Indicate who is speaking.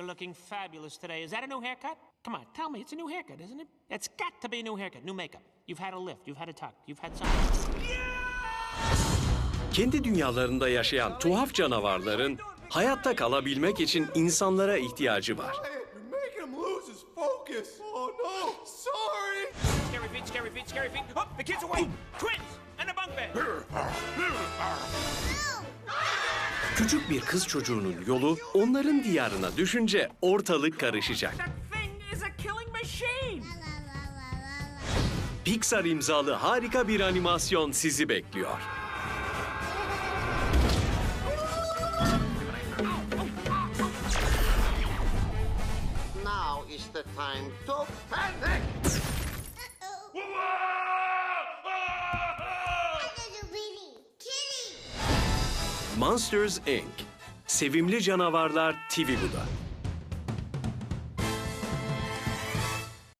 Speaker 1: you're looking fabulous today. Is that a new haircut? Come on, tell me, it's a new haircut, isn't it? It's got to be a new haircut, new makeup. You've had a lift, you've had a tuck, you've had something.
Speaker 2: Kendi dünyalarında yaşayan tuhaf canavarların hayatta kalabilmek için insanlara ihtiyacı var.
Speaker 3: Oh
Speaker 1: scary feet, scary feet. Oh, the kids away! Twins! And a bunk bed!
Speaker 2: Küçük bir kız çocuğunun yolu onların diyarına düşünce ortalık karışacak. Pixar imzalı harika bir animasyon sizi bekliyor.
Speaker 4: Now is the time to panic!
Speaker 2: Monsters Inc. Sevimli Canavarlar TV'de.